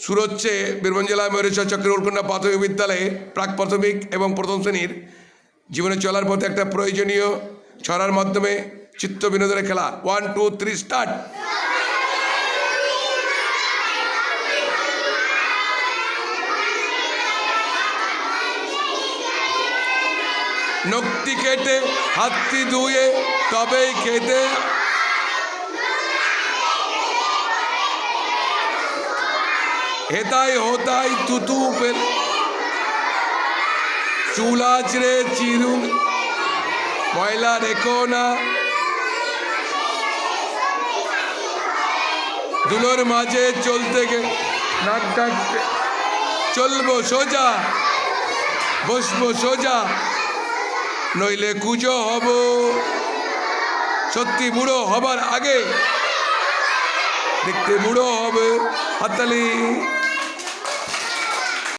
শুরু হচ্ছে বীরভূম জেলায় ময়ূরেশ্বর চক্রের উলকন্যা প্রাথমিক বিদ্যালয়ে প্রাক প্রাথমিক এবং প্রথম শ্রেণির জীবনে চলার পথে একটা প্রয়োজনীয় ছড়ার মাধ্যমে চিত্ত বিনোদনের খেলা। ওয়ান টু থ্রি স্টার্ট নখটি কেটে, হাতটি ধুয়ে তবেই খেতে হেতাই হোতাই তুতু পেল। চুল আছড়ে চিরুন ময়লা রেখো না। দুলোর মাঝে চলতে গে, নাক ডাকতে। চলবো সোজা, বসবো সোজা, নইলে কুজো হব। সত্যি বুড়ো হবার আগে, দেখতে বুড়ো হবে হাততালি।